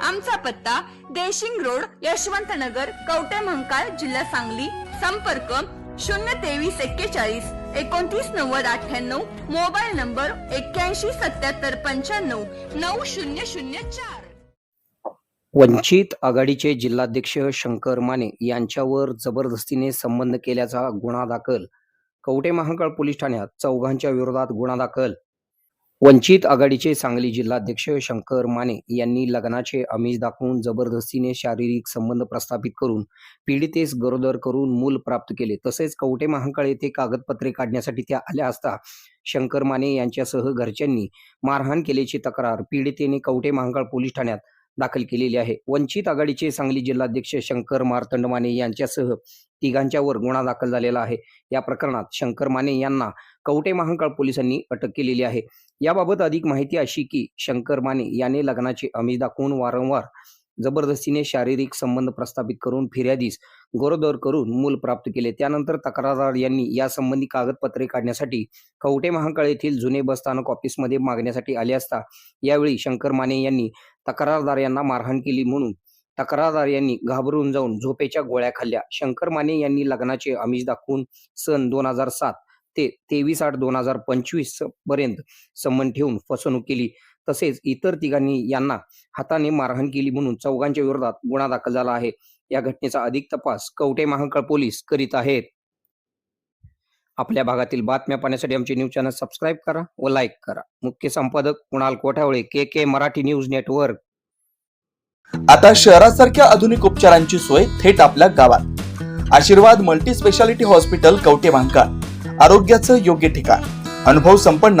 आमचा पत्ता देशिंग रोड यशवंत नगर कवटे महंकाळ जिल्हा सांगली. संपर्क शून्य तेवीस एक्केचाळीस एकोणतीस नव्वद अठ्ठ्याण्णव. मोबाईल नंबर एक्क्याऐंशी सत्याहत्तर पंच्याण्णव नऊ शून्य शून्य चार. वंचित आघाडीचे जिल्हाध्यक्ष शंकर माने यांच्यावर जबरदस्तीने संबंध केल्याचा गुन्हा दाखल. कवटे महाकाळ पोलीस ठाण्यात चौघांच्या विरोधात गुन्हा दाखल. वंचित आघाडीचे सांगली जिल्हाध्यक्ष शंकर माने यांनी लग्नाचे आमिष दाखवून जबरदस्तीने शारीरिक संबंध प्रस्थापित करून पीडितेस गरोदर करून मूल प्राप्त केले. तसेच कवटे महांकाळ येथे कागदपत्रे काढण्यासाठी त्या आल्या असता शंकर माने यांच्यासह घरच्यांनी मारहाण केल्याची तक्रार पीडितेने कवटे महांकाळ पोलीस ठाण्यात दाखल केलेली आहे. वंचित आघाडीचे सांगली जिल्हाध्यक्ष शंकर मार्तंड माने यांच्यासह तिघांच्यावर गुन्हा दाखल झालेला आहे. या प्रकरणात शंकर माने यांना कवटे महाकाळ पोलिसांनी अटक केलेली आहे. याबाबत अधिक माहिती अशी की शंकर माने याने लग्नाचे आमिष दाखवून वारंवार जबरदस्तीने शारीरिक संबंध प्रस्थापित करून फिर्यादीस गरोदर करून मूल प्राप्त केले. त्यानंतर तक्रारदार यांनी यासंबंधी कागदपत्रे काढण्यासाठी कवटे महाकाळ येथील जुने बसस्थानक ऑफिसमध्ये मागण्यासाठी आले असता यावेळी शंकर माने यांनी तक्रारदार यांना मारहाण केली म्हणून तक्रारदार यांनी घाबरून जाऊन झोपेच्या गोळ्या खाल्ल्या. शंकर माने यांनी लग्नाचे आमिष दाखवून सन दोन हजार सात ते तेवीस आठ दोन हजार पंचवीसपर्यंत संबंध ठेवून फसवणूक केली. तसेच इतर तिघांनी यांना हाताने मारहाण केली म्हणून चौघांच्या विरोधात गुन्हा दाखल झाला आहे. या घटनेचा अधिक तपास कवटे महाकाळ पोलीस करीत आहेत? आपल्या भागातील बातम्या पाहण्यासाठी आमचे न्यूज चॅनल सबस्क्राईब करा व लाईक करा. मुख्य संपादक Kunal Kothawale K K Marathi News Network. आता शहरासारख्या आधुनिक उपचारांची सोय थेट आपल्या गावात. Ashirwad multi speciality hospital Kavathe Mahankal. आरोग्याचं योग्य ठिकाण. अनुभव संपन्न